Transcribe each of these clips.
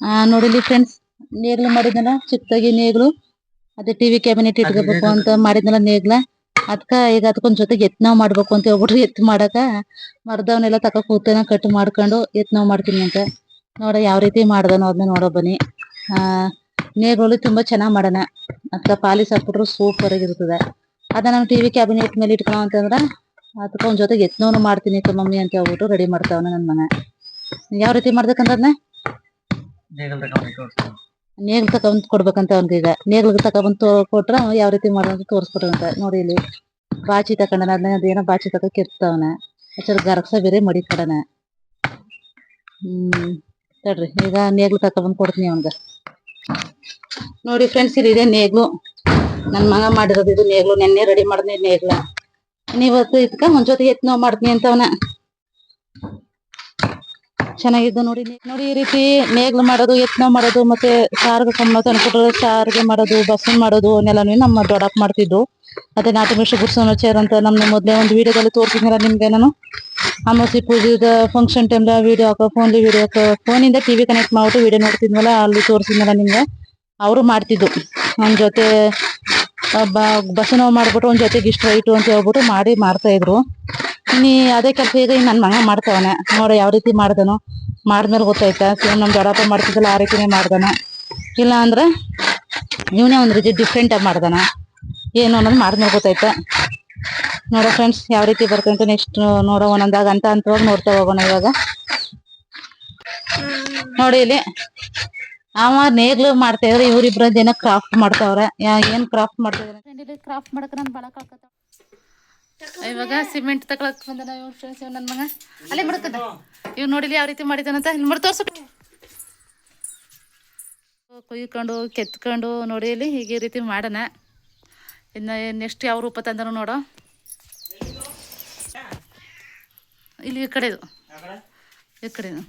ಆ ನೋಡಿಲಿ ಫ್ರೆಂಡ್ಸ್ ನೇಗ್ಲು ಮಾಡಿದ್ನಲ್ಲ ಚಿಕ್ಕದಾಗಿ ನೇಗ್ಲು, ಅದೇ ಟಿವಿ ಕ್ಯಾಬಿನೆಟ್ ಇಟ್ಕೋಬೇಕು ಅಂತ ಮಾಡಿದ್ನಲ್ಲ ನೇಗ್ಲ. ಅದ್ಕ ಈಗ ಅದಕ್ಕೊಂದ್ ಜೊತೆಗೆ ಎತ್ನಾವ್ ಮಾಡ್ಬೇಕು ಅಂತ ಹೇಳ್ಬಿಟ್ರು. ಎತ್ ಮಾಡಕ ಮರದವನ್ನೆಲ್ಲ ತಕ ಕೂತನ ಕಟ್ ಮಾಡ್ಕೊಂಡು ಎತ್ನಾವ್ ಮಾಡ್ತೀನಿ ಅಂತ. ನೋಡ ಯಾವ ರೀತಿ ಮಾಡ್ದನೋ ಅದನ್ನ ನೋಡೋ ಬನ್ನಿ. ಆ ನೇಗ್ಲು ತುಂಬಾ ಚೆನ್ನಾಗ್ ಮಾಡನ ಅದ್ಕ ಪಾಲಿಸ್ ಹಾಕ್ಬಿಟ್ರು ಸೂಪರ್ ಆಗಿರ್ತದೆ. ಅದ ನಾನು ಟಿವಿ ಕ್ಯಾಬಿನೆಟ್ ಮೇಲೆ ಇಟ್ಕೊಳ ಅಂತಂದ್ರ ಅದಕ್ಕ ಒಂದ್ ಜೊತೆಗೆ ಎತ್ನವ್ನು ಮಾಡ್ತೀನಿ ಮಮ್ಮಿ ಅಂತ ಹೇಳ್ಬಿಟ್ಟು ರೆಡಿ ಮಾಡ್ತಾವನ ನನ್ ಮನೆ. ಯಾವ ರೀತಿ ಮಾಡ್ಬೇಕಂತ ಅದ್ನ? ನೇಗಲ್ ತಕ ಬಂದ್ ಕೊಡ್ಬೇಕಂತ ಈಗ. ನೇಗ್ಲು ತೋ, ಕೊಟ್ರ ಯಾವ ರೀತಿ ಮಾಡೋದು ತೋರಿಸ್ಕೊಟ್ರಂತ ನೋಡಿ ಇಲ್ಲಿ ಬಾಚಿ ತಕೊಂಡನ ಅದನ್ನ ಅದೇನೋ ಬಾಚಿ ತಕ ಕೆತ್ತವನ ಹಚ್ಚಾರ ಗರಕ್ಸ ಬೇರೆ ಮಡಿಕಡನ ಹ್ಮ್, ತಡ್ರಿ. ಈಗ ನೇಗ್ಲು ತಕೊಂಡ್ ಕೊಡ್ತೀನಿ ಅವನ್ಗ. ನೋಡಿ ಫ್ರೆಂಡ್ಸ್ ಇಲ್ಲಿ ಇದೆ ನೇಗ್ಲು. ನನ್ ಮಗ ಮಾಡಿರೋದು ಇದು ನೇಗ್ಲು. ನೆನ್ನೆ ರೆಡಿ ಮಾಡಿದ್ನಿ ನೇಗ್ಲ. ನೀವತ್ತು ಇದ್ಕ, ಒಂದ್ ಜೊತೆ ಎತ್ ನೋವು ಮಾಡ್ತೀನಿ ಅಂತವನ. ಚೆನ್ನಾಗಿದ್ದು ನೋಡಿ. ನೋಡಿ ಈ ರೀತಿ ನೇಗ್ಲು ಮಾಡೋದು, ಯತ್ನ ಮಾಡೋದು, ಮತ್ತೆ ಸಾರ್ಗೆ ಕಮ್ಮ ತಂದ್ಕೊಟ್ರು ಸಾರ್ಗೆ ಮಾಡೋದು ಬಸ್ಸನ್ ಮಾಡೋದು ಅವನ್ನೆಲ್ಲನೂ ನಮ್ಮ ದೊಡ್ಡಪ್ಪ ಮಾಡ್ತಿದ್ದು ಮತ್ತೆ ನಾಟಿ ಮಿಶ್ರ ಗುಡ್ಸೋನ ಚೇರ್ ಅಂತ ನಮ್ಮ ಮೊದಲೇ ಒಂದು ವಿಡಿಯೋದಲ್ಲಿ ತೋರಿಸಿದ್ನಲ್ಲ ನಿಮ್ಗೆ ನಾನು ಅಮಾಸಿ ಪೂಜೆದ ಫಂಕ್ಷನ್ ಟೈಮ್ ವಿಡಿಯೋ ಹಾಕೋ ಫೋನ್ಲಿ ವಿಡಿಯೋ ಹಾಕೋ ಫೋನಿಂದ ಟಿವಿ ಕನೆಕ್ಟ್ ಮಾಡಿಬಿಟ್ಟು ವಿಡಿಯೋ ನೋಡ್ತಿದ್ನಲ್ಲ ಅಲ್ಲಿ ತೋರಿಸಿದ್ನಲ್ಲ ನಿಮ್ಗೆ? ಅವರು ಮಾಡ್ತಿದ್ದು ನನ್ನ ಜೊತೆ ಬಸ್ ನೋವು ಮಾಡ್ಬಿಟ್ಟು ಒಂದ್ ಜೊತೆಗೆ ಇಷ್ಟು ರೈಟು ಅಂತ ಹೇಳ್ಬಿಟ್ಟು ಮಾಡಿ, ಮಾಡ್ತಾ ಇದ್ರು. ಇನ್ನಿ ಅದೇ ಕೆಲಸ ಈಗ ನನ್ನ ಮಗ ಮಾಡ್ತಾವನೆ. ನೋಡ ಯಾವ ರೀತಿ ಮಾಡ್ದನು. ಮಾಡಿದ್ಮೇಲೆ ಗೊತ್ತಾಯ್ತಾ ಸೇಮ್ ನಮ್ಮ ದೊಡ್ಡಪ್ಪ ಮಾಡ್ತಿದ್ದಲ್ಲ ಆ ರೀತಿನೇ ಮಾಡ್ದನ. ಇಲ್ಲ ಅಂದ್ರೆ ಇವನೇ ಒಂದ್ ರೀತಿ ಡಿಫ್ರೆಂಟ್ ಆಗಿ ಮಾಡ್ದನ. ಏನು ಅನ್ನೋದು ಮಾಡಿದ್ಮೇಲೆ ಗೊತ್ತಾಯ್ತಾ ನೋಡೋ ಫ್ರೆಂಡ್ಸ್ ಯಾವ ರೀತಿ ಬರ್ತಂತ ನೆಕ್ಸ್ಟ್ ನೋಡೋ ಒಂದೊಂದಾಗ ಅಂತ ಅಂತವಾಗ ನೋಡ್ತಾ ಹೋಗೋಣ ಇವಾಗ. ನೋಡಿ ಇಲ್ಲಿ ಅವ ನೇಗ್ಲು ಮಾಡ್ತಾ ಇದ್ರೆ ಇವ್ರಿಬ್ರದ್ದು ಏನೋ ಕ್ರಾಫ್ಟ್ ಮಾಡ್ತಾವ್ರೆ. ಏನ್ ಕ್ರಾಫ್ಟ್ ಮಾಡ್ತಾ ಕ್ರಾಫ್ಟ್ ಮಾಡಕ್ ನಾನು ಬಳಕ ಇವಾಗ ಸಿಮೆಂಟ್ ತಗೊಳಕ್ ಬಂದನ ಇವ್ ಫ್ರೆಂಡ್ಸ್ ಇವ್ ನನ್ ಮಗ. ಅಲ್ಲೇ ಮಾಡ್ಕದ ಇವ್ ನೋಡಿಲಿ ಯಾವ ರೀತಿ ಮಾಡಿದಾನಂತ. ಇಲ್ಲಿ ಮಾಡಿ ತೋರ್ಸು. ಕುಯ್ಕೊಂಡು, ಕೆತ್ಕೊಂಡು ನೋಡಿ ಇಲ್ಲಿ ಹೀಗೆ ರೀತಿ ಮಾಡೋಣ. ಇನ್ನು ನೆಕ್ಸ್ಟ್ ಯಾವ ರೂಪ ತಂದನು ನೋಡೋ. ಇಲ್ಲಿ ಈ ಕಡೆದು. ಈ ಕಡೆದು.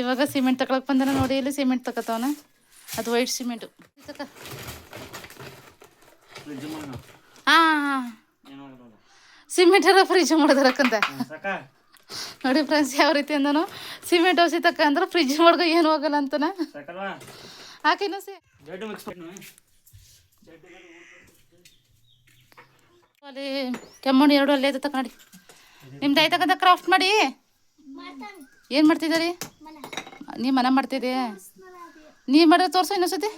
ಇವಾಗ ಸಿಮೆಂಟ್ ತಗೊಳಕ್ ಬಂದನ ನೋಡಿ ಇಲ್ಲಿ ಸಿಮೆಂಟ್ ತಗೋತಾವನ ಅದು ವೈಟ್ ಸಿಮೆಂಟು. ಮಣ್ಣು ಹಾ ಸಿಮೆಂಟ್ ಎಲ್ಲ ಫ್ರಿಜ್ ಮಾಡಿದ್ರಕ್ಕಂತ ನೋಡಿ ಫ್ರೆಂಡ್ಸ್ ಯಾವ ರೀತಿ ಅಂದನು. ಸಿಮೆಂಟ್ ಔಷಧಿ ತಕ್ಕ ಅಂದ್ರೆ ಫ್ರಿಜ್ ಮಾಡ್ಕೊ ಏನು ಹೋಗಲ್ಲ ಅಂತನ. ಹಾಕಿನ ಸಿ ಅಲ್ಲಿ ಕೆಮ್ಮಣ್ಣು ಎರಡು ಅಲ್ಲೇ ಐತೆ ತಕೊಂಡಿ ನಿಮ್ದು ಆಯ್ತಕ್ಕಂತ ಕ್ರಾಫ್ಟ್ ಮಾಡಿ? ಏನು ಮಾಡ್ತಿದ್ದೀರಿ ನೀ ಮನೆ ಮಾಡ್ತಿದ್ದೆ ನೀ ಮಾಡಿದ್ರೆ ತೋರಿಸು ಇನ್ನೊಂದ್ಸತಿ.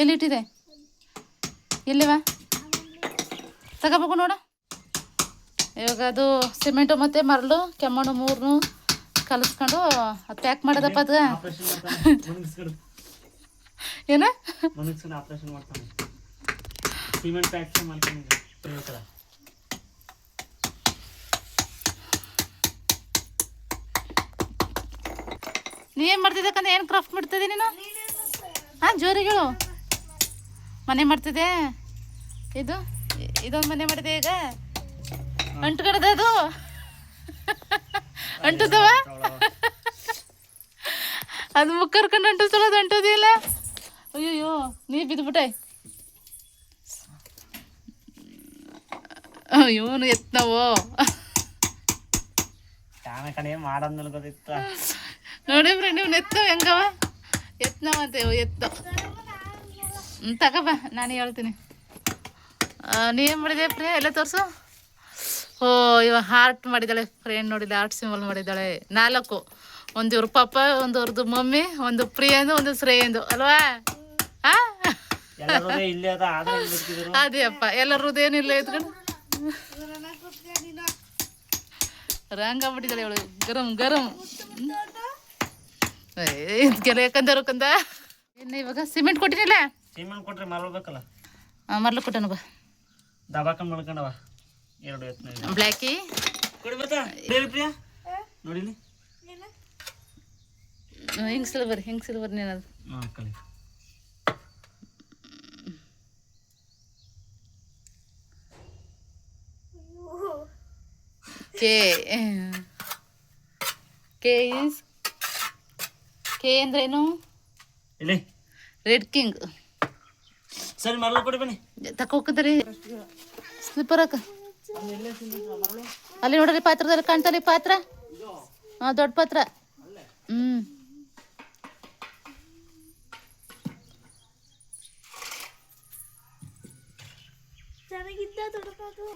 ಎಲ್ಲಿ ಇಟ್ಟಿದೆ ಎಲ್ಲಿವ? ತಗೋಬೇಕು ನೋಡ. ಇವಾಗ ಅದು ಸಿಮೆಂಟು ಮತ್ತು ಮರಳು ಕೆಮ್ಮಣ್ಣು ಮೂರನ್ನು ಕಲಿಸ್ಕೊಂಡು ಅದು ಪ್ಯಾಕ್ ಮಾಡೋದಪ್ಪ ಅದು ಏನು? ನೀ ಏನು ಮಾಡ್ತಿದ್ದಕ್ಕಂದ್ರೆ ಏನು ಕ್ರಾಫ್ಟ್ ಮಾಡ್ತಿದ್ದೆ ನೀನು? ಹಾ ಜೋರಿಗಳು. ಮನೆ ಮಾಡ್ತಿದ್ದೆ. ಇದು? ಇದೊಂದು ಮನೆ ಮಾಡಿದೆ ಈಗ. ಅಂಟ್ಕಡ್ದ ಅದು ಅಂಟದವ? ಅದು ಮುಕ್ಕರ್ಕೊಂಡು ಅಂಟಿಸ್ತಾಳ ಅದು ಅಂಟೋದಿಲ್ಲ ಅಯ್ಯೋ ನೀ ಬಿದ್ಬಿಟ್ಟೆ ಇವನು ಗೊತ್ತಿತ್ತ ನೋಡಿ ಫ್ರೆಂಡ್ ಇವ್ನು ಎತ್ತ ಹೆಂಗವ? ಎತ್ನವ ಅಂತ ಎತ್ತ. ತಗೋಬ ನಾನು ಹೇಳ್ತೀನಿ. ಆ, ನೀ ಏನು ಮಾಡಿದೆ ಪ್ರಿಯ? ಎಲ್ಲ ತೋರಿಸು? ಓ ಇವ ಹಾರ್ಟ್ ಮಾಡಿದ್ದಾಳೆ ಫ್ರೆಂಡ್ ನೋಡಿಲ್ಲ ಹಾರ್ಟ್ ಸಿಂಬಲ್ ಮಾಡಿದ್ದಾಳೆ. ನಾಲ್ಕು. ಒಂದು ಇವ್ರ ಪಪ್ಪ ಒಂದು ಅವ್ರದ್ದು ಮಮ್ಮಿ ಒಂದು ಪ್ರಿಯಂದು ಒಂದು ಶ್ರೇಯಂದು. ಅಲ್ವಾ? ಅದೇ ಅಪ್ಪ ಎಲ್ಲರೂ ಏನಿಲ್ಲ ಇದ್ಕೊಂಡು. ರಂಗ ಬಿಟ್ಟಿದ್ದಾಳೆ ಇವಳು. ಗರಂ ಗರಂ. ಇದಕ್ಕೆಲ್ಲ ಯಾಕಂದ್ರೆ ಕಂದ ಇನ್ನು ಇವಾಗ ಸಿಮೆಂಟ್ ಕೊಟ್ಟಿನಿಲ್ಲ ಸಿಮೆಂಟ್ ಕೊಟ್ರೆ ಮರಳ್ಬೇಕಲ್ಲ ಮರಳು ಕೊಟ್ಟನು ಬಾ. ದಬಾಕಂಡ್ ಮಾಡ್ಕೊಂಡವ ಎರಡು ಎತ್ನ ಬ್ಲ್ಯಾಕಿ ಕೊಡಿ ಬರ್ತಾ ಬೇರೆ ಪ್ರಿಯಾ ನೋಡಿಲಿ ಹಿಂಗ್ ಸಿಲ್ವರ್ ಹಿಂಗ್ ಸಿಲ್ವರ್ ನೀನದು ಹಾಂ ಕಲಿ ಕೆ ಕೆ ಇಸ್ ಕೆ ಅಂದ್ರೇನು ಇಲ್ಲಿ ರೆಡ್ ಕಿಂಗ್ ಸರಿ ಮರಳು ಕೊಡಿ ಬನ್ನಿ ತಕೋಕದ್ರಿ. ಸ್ಲಿಪ್ಪರ್ ಹಾಕ. ಅಲ್ಲಿ ನೋಡ್ರಿ ಪಾತ್ರದಲ್ಲಿ ಕಾಣ್ತಾರಿ ಪಾತ್ರ. ಹಾ, ದೊಡ್ಡ ಪಾತ್ರ. ಹ್ಮ್. ಸೂಪರಾಗಿ ಮಾಡಿದೆ.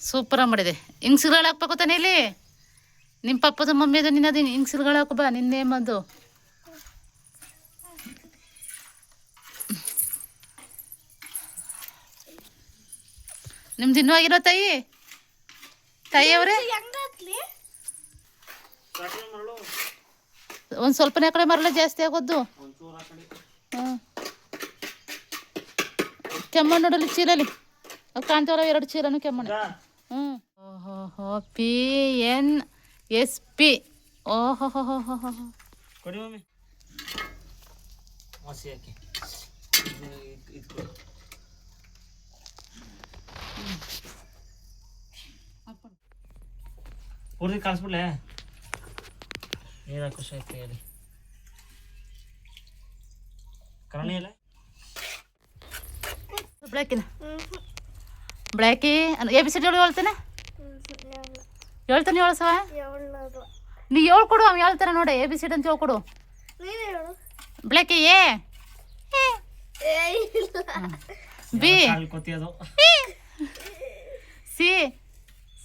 ಸೂಪರ್ ಮಾಡಿದೆ ಹಿಂಗ್ಸಿಲ್ಗಳು ಹಾಕ್ಬೇಕು ತಾನೇ ಇಲ್ಲಿ? ನಿಮ್ಮ ಪಪ್ಪದ ಮಮ್ಮಿದು ನಿನ್ನದು ಹಾಕು ಬಾ, ನಿನ್ನೆ ನಿಮ್ದು ಇನ್ನೂ ಆಗಿರೋ ತಾಯಿ? ತಾಯಿ ಅವ್ರೆ? ಒಂದು ಸ್ವಲ್ಪನೇ ಕಡೆ ಮರಳ ಜಾಸ್ತಿ ಆಗೋದು ಹಾಂ. ಕೆಮ್ಮಣ್ಣು ನೋಡಲಿ ಚೀಲಲ್ಲಿ ಅದು ಕಾಣ್ತಾವಲ್ಲ ಎರಡು ಚೀಲನು ಕೆಮ್ಮಣ್ಣು. ಹ್ಞೂ ಓಹೋ ಹೋ ಪಿ ಎನ್ ಎಸ್ ಪಿ. ಓಹೋ ಹೋ ಹೋ ಹೋ ಹೋ ಹೋ ಕೊಡಿ ಮಮ್ಮಿ. ಹೋ ಹಾಕಿ. ಇದು ಪೂರ್ತಿ ಕಳಿಸ್ಬಿಡ್ಲೆ ನೀರು ಹಾಕು ಶೇಖಿ ಹೇಳಿ ಕರಣಿ ಇಲ್ಲ ಬ್ಲ್ಯಾಕಿನ ಬ್ಲ್ಯಾಕಿ ಎ ಬಿ ಸಿ ಡಿ ಹೇಳ್ತಾನೆ? ಹೇಳ್ತಾನೆ ಹೇಳ್ಸವ ನೀ ಹೇಳ್ಕೊಡು ಅವ್ನು ಹೇಳ್ತಾನೆ ನೋಡಿ ಎ ಬಿ ಸಿ ಡಿ ಅಂತ ಹೇಳ್ಕೊಡು. Blackie A. A B. C.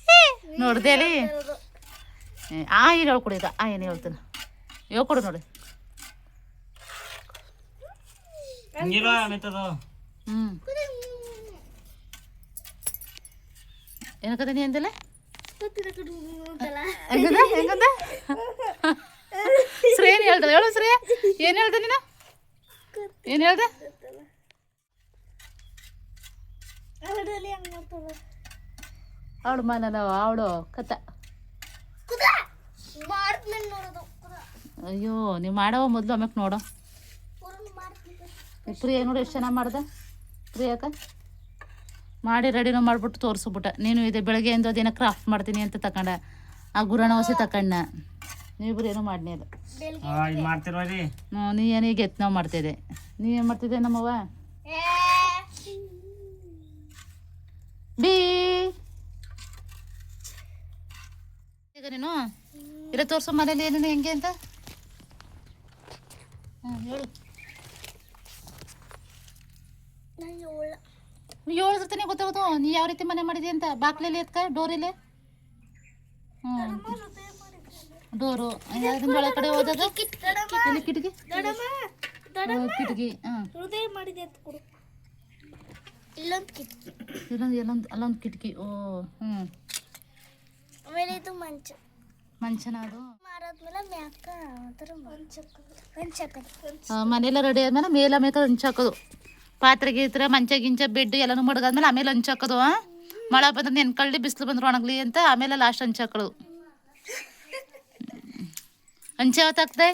C. ನೋಡ್ದೆ. ಏ, ಆ ಏನು ಹೇಳ್ಕೊಡಿ ಈಗ. ಆ ಏನು ಹೇಳ್ತೀನಿ. ಹೇಳ್ಕೊಡು ನೋಡಿ. ಹ್ಞೂ ಏನಕ್ಕದ ನೀ ಅಂದಲ್ಲ. ಹೆಂಗದ? ಹೆಂಗದ? ಶ್ರೇ ಏನು ಹೇಳ್ದ ಹೇಳು ಶ್ರೇ ಏನು ಹೇಳ್ದೆ ನೀನು? ಏನು ಹೇಳ್ದೆ. ಅವಳು ಮನನವ ಅವಳು ಕತ್ತ ಕುದ ಮಾಡ್ತೀನಿ ನೋಡೋದು ಕುದ ಅಯ್ಯೋ ನೀವು ಮಾಡವ ಮೊದಲು ಆಮ್ಯಾಕೆ ನೋಡೋ. ಪ್ರಿಯ ನೋಡಿ ಎಷ್ಟು ಚೆನ್ನಾಗಿ ಮಾಡ್ದೆ. ಪ್ರಿಯಾಕ? ಮಾಡಿ ರೆಡಿನೂ ಮಾಡಿಬಿಟ್ಟು ತೋರಿಸ್ಬಿಟ್ಟ. ನೀನು ಇದೆ ಬೆಳಗ್ಗೆ ಎಂದು ಅದೇನೋ ಕ್ರಾಫ್ಟ್ ಮಾಡ್ತೀನಿ ಅಂತ ತಕೊಂಡೆ. ಆ ಗುರಣ ಹೊಸಿ ತಕೊಂಡ. ನೀವಿಬ್ರು ಏನೋ ಮಾಡಿನಿ ಅದು ಹ್ಞೂ ನೀ ಏನು ಈಗ ಎತ್ ನಾವು ಮಾಡ್ತಿದ್ದೆ ಏನು ಮಾಡ್ತಿದ್ದೆ ನಮ್ಮವ್ವ? ಏ. ಬೀ. ಈಗ ನೀನು? ಇರ ತೋರಿಸೋ ಮನೇಲಿ ಏನೇನು ಹೆಂಗೆ ಅಂತ? ಹೇಳು. ನಂಗೆ ಒಳ್ಳೆ ನೀ ಹೇಳಿರ್ತೀನಿ ಗೊತ್ತಾಗೋದು ನೀ ಯಾವ ರೀತಿ ಮನೆ ಮಾಡಿದೆ ಅಂತ? ಬಾಕ್ಲಲ್ಲಿ ಎತ್ಕ? ಡೋರಲ್ಲಿ ಡೋರು. ಒಳ ಕಡೆ ಹೋದಾಗ ಕಿಟಕಿ ಕಿಟಕಿ? ಹಾಂ ಹೃದಯ ಮಾಡಿದೆ ಅಂತ ಕೊಡು. ಇಲ್ಲೊಂದು ಕಿಟಕಿ. ಇಲ್ಲೊಂದು ಎಲ್ಲೊಂದು ಅಲ್ಲೊಂದು ಕಿಟಕಿ. ಓ ಹ್ಮ್. ಆಮೇಲೆ ಇದು ಮಂಚ. ಮಂಚನ ಅದು? ಮನೆಯೆಲ್ಲ ರೆಡಿ ಆದ್ಮೇಲೆ ಮೇಲೆ ಆಮೇಲೆ ಹಂಚಾಕೋದು ಪಾತ್ರೆ ಗೀತ್ರೆ ಮಂಚ ಗಿಂಚ ಬೆಡ್ ಎಲ್ಲನೂ ಮಡಗಾದ್ಮೇಲೆ ಆಮೇಲೆ ಹಂಚಾಕೋದು ಹಾಕೋದು ಮಳೆ ಬಂದ್ರೆ ನೆನ್ಕಳ್ಳಿ ಬಿಸಿಲು ಬಂದ್ರೆ ಒಣಗ್ಲಿ ಅಂತ ಆಮೇಲೆ ಲಾಸ್ಟ್ ಹಂಚಾಕೋದು ಹಾಕೋದು. ಯಾವತ್ತು ಯಾವತ್ತಾಗ್ತದೆ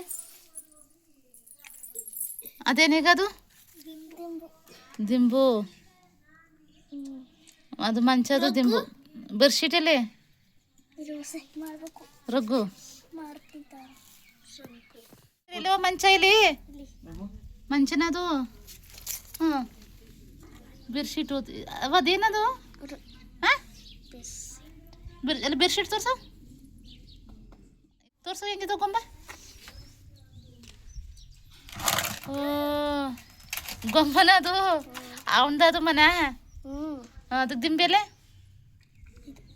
ಅದೇನೀಗ ಅದು? ದಿಂಬು. ಅದು ಮಂಚದು ದಿಂಬು. ಬೆಡ್ಶೀಟಲ್ಲಿ ರಘು ರಗ್ಗು. ಮಾಡ್ತಿದ್ದಾರೆ. ಇಲ್ಲೋ ಮಂಚ ಇಲ್ಲಿ. ಮಂಚನದು? ಹಾಂ? ಬೆಡ್ಶೀಟು ಬೆರ್ ಅಲ್ಲಿ ಬೆಡ್ಶೀಟ್ ತೋರ್ಸು. ತೋರ್ಸು ಹೆಂಗೆ ತಗೊಂಬ. ಓ ಗೊಂಬನ ಅದು ಅವಂದ ಅದು ಮನ. ಹ್ಞೂ ಅದು ದಿಂಬೆಲೆ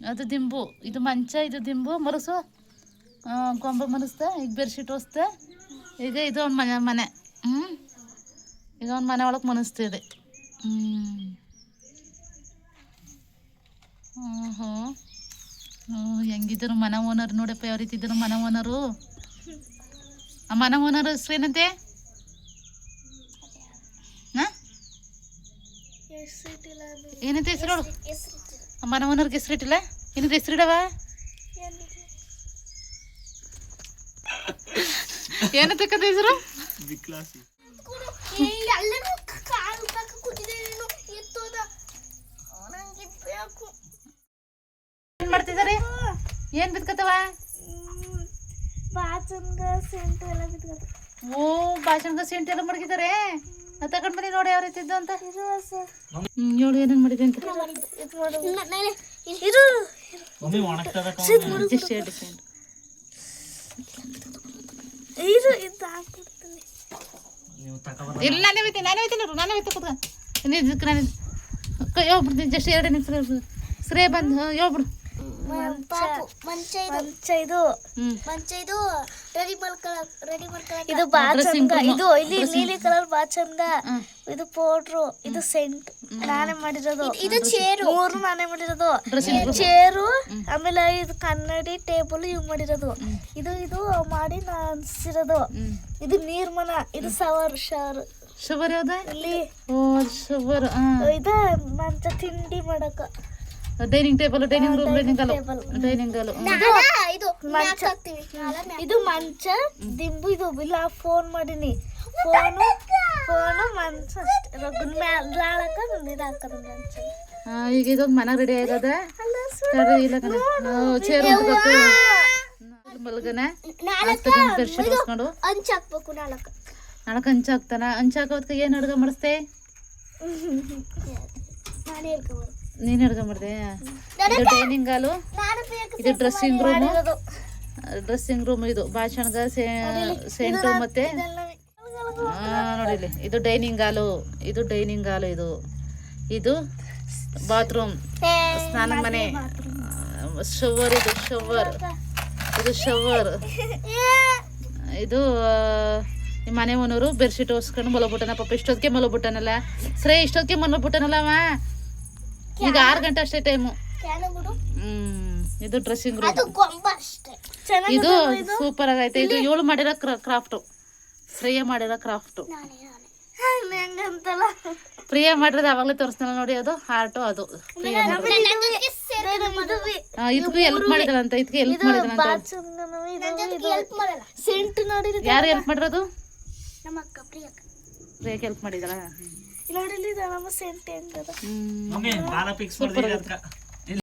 ಅದು ದಿಂಬು. ಇದು ಮಂಚ ಇದು ದಿಂಬು. ಮರಸು. ಗೊಂಬೆ ಮನಸ್ತೆ ಈಗ ಬೆರ್ಶೀಟ್ ಹೊಸ್ತ ಈಗ ಇದು ಒಂದು ಮನೆ ಮನೆ. ಹ್ಞೂ ಈಗ ಒಂದು ಮನೆ ಒಳಗೆ ಮನಸ್ತಿದೆ ಹ್ಞೂ ಹ್ಞೂ ಹ್ಞೂ ಹೆಂಗಿದ್ರು ಮನ ಓನರ್ ನೋಡಪ್ಪ ಯಾವ ರೀತಿ ಇದ್ರು ಮನೆ ಓನರು ಆ ಮನೆ ಓನರ್ ಹೆಸ್ರು ಏನಂತೆ? ಹೆಸರು ಮನ ಓನರ್ಗೆ ಹೆಸರಿಟ್ಟಿಲ್ಲ ಏನಂತ ಹೆಸರಿಡವ ಏನಂತಕ್ಕಂಥ ಹೆಸರು? ಬೇಕು ಏನು ಮಾಡ್ತಿದ್ದಾರೆ ಏನು ಬಿತ್ಕತ್ತವ? ಬಾಚನ್ಗ ಸೆಂಟು ಎಲ್ಲ ಬಿದ್ದ ಓ ಭಾಷಣಗ ಸೆಂಟ್ ಎಲ್ಲ ಮಡಗಿದ್ದಾರೆ ನಾ ತಗೊಂಡ್ ಬನ್ನಿ ನೋಡಿ ಯಾವ ರೀತಿ ಇದ್ದು ಅಂತ. ಇರು ಸರ್ ಇರು ಹೇಳು ಏನೇನು ಮಾಡಿದೆ ಅಂತ ಇರು ಮಮ್ಮಿ ಒಣಗ್ತದ ಜಸ್ಟ್ ಹೇಳಿ ಇದು ಹಾಕ್ಬಿಡ್ತೀನಿ. ಇಲ್ಲ ನಾನೇ ಹೋಯ್ತೀನಿ ನಾನೇ ಹೋಯ್ತೀನಿ ನೋಡು ನಾನೇ ಹೋಯ್ತೀನಿ ಕೂತ್ಕ. ನಿಜಕ್ಕೆ ನಾನು ಕೈ ಹೋಗ್ಬಿಡ್ತೀನಿ ಜಸ್ಟ್ ಎರಡು ನಿಮಿಷ ಸರಿ ಬಂದು ಹೋಗ್ಬಿಡು. ಮಂಚ ಇದು. ಮಂಚ ಇದು. ಹ್ಞೂ ಮಂಚ ಇದು ರೆಡಿ ಮಾಡ್ಕೊಳಕ್ ರೆಡಿ ಮಾಡ್ಕೊಳಕ್ ಇದು ಬಾ ಚಂದ ಇದು ಇಲ್ಲಿ ನೀಲಿ ಕಲರ್ ಬಾ ಚಂದ ಇದು ಪೌಡ್ರು ಇದು ಸೆಂಟ್ ನಾನೇ ಮಾಡಿರೋದು. ಇದು ಚೇರು. ಮೂರು ನಾನೇ ಮಾಡಿರೋದು. ಚೇರು ಆಮೇಲೆ ಇದು ಕನ್ನಡಿ ಟೇಬಲ್ ಇವ್ ಮಾಡಿರೋದು. ಇದು ಇದು ಮಾಡಿ ಅನ್ಸಿರೋದು. ಇದು ನೀರ್ಮನ ಇದು ಸವರ್ ಶವರ್ ಶವರ್ ಯಾವ್ದ? ಇಲ್ಲಿ. ಓ ಶುಗರ್ ಇದ ಮಂಚ ತಿಂಡಿ ಮಾಡಕ. Dining table dining room dining hall. Dining hall. ಇದು ಮಂಚ. ಇದು ಮಂಚ ದಿಂಬು ಇದು ಇಲ್ಲ ಫೋನ್ ಮಾಡೀನಿ. ಫೋನು ಫೋನು ಅಷ್ಟೇ. ಇದು ಹಾಕದ ಮಂಚ ಹಾಂ ಈಗ ಇದೊಂದು ಮನೆ ರೆಡಿ ಆಗದ. ಇಲ್ಲ ಕಣ ಚೇರ್ ಮಲ್ಗನ. ಹಾಕ್ಬೇಕು ಹಂಚ ಹಾಕ್ತಾನ. ಹಂಚ ಹಾಕೋದ್ಕ ಏನು ಅಡುಗೆ ಮಾಡಿಸ್ತೆ ನಾನೇ ಅಡುಗೆ ಮಾಡಿದೆ. ಇದು ಡೈನಿಂಗ್ ಹಾಲು. ಇದು ಡ್ರೆಸ್ಸಿಂಗ್ ರೂಮ್ ಡ್ರೆಸ್ಸಿಂಗ್ ರೂಮ್ ಇದು. ಭಾಷಣಗ ಸೆಂಟ್ರು ಮತ್ತೆ ನೋಡಿಲಿ ಇದು ಡೈನಿಂಗ್ ಹಾಲು ಇದು ಡೈನಿಂಗ್ ಹಾಲು ಇದು. ಇದು ಬಾತ್ರೂಮ್ ಸ್ನಾನ ಮನೆ. ಶವರ್ ಇದು ಶವರ್. ಇದು ಶವರ್. ಇದು ಮನೆ ಮನೋರು ಬೆಡ್ಶೀಟ್ ಹೊಸ್ಕೊಂಡು ಮಲಗ್ಬಿಟ್ಟನ ಪಾಪ. ಇಷ್ಟೊತ್ತಿಗೆ ಮಲಗ್ಬಿಟ್ಟನಲ್ಲ. ಸರಿ ಇಷ್ಟೊತ್ತಿಗೆ ಮಲಗ್ಬಿಟ್ಟನಲ್ಲ ಅವ? ಈಗ ಆರು ಗಂಟೆ ಅಷ್ಟೇ ಟೈಮು ಹ್ಮ್ ಇದು ಡ್ರೆಸ್ಸಿಂಗ್ ರೂಮ್ ಇದು ಸೂಪರ್ ಆಗೈತೆ. ಇದು ಏಳು ಮಾಡಿರೋ ಕ್ರಾಫ್ಟು ಫ್ರೀಯ ಮಾಡಿರೋ ಕ್ರಾಫ್ಟು. ನಾನೇ ನಾನೇ. ಹೆಂಗಂತಲ್ಲ. ಪ್ರಿಯ ಮಾಡಿರೋದು ಅವಾಗಲೇ ತೋರಿಸ್ತಾನ ನೋಡಿ ಅದು ಹಾರ್ಟು ಅದು. ಪ್ರಿಯ ಮಾಡಿರೋದು. ಆ, ಇದಕ್ಕೂ ಹೆಲ್ಪ್ ಮಾಡಿದ್ರಂತ ಇದಕ್ಕೆ ಹೆಲ್ಪ್ ನೋಡಿರಿ ಯಾರು ಹೆಲ್ಪ್ ಮಾಡಿರೋದು? ಪ್ರಿಯಕ್ಕ. ಹೆಲ್ಪ್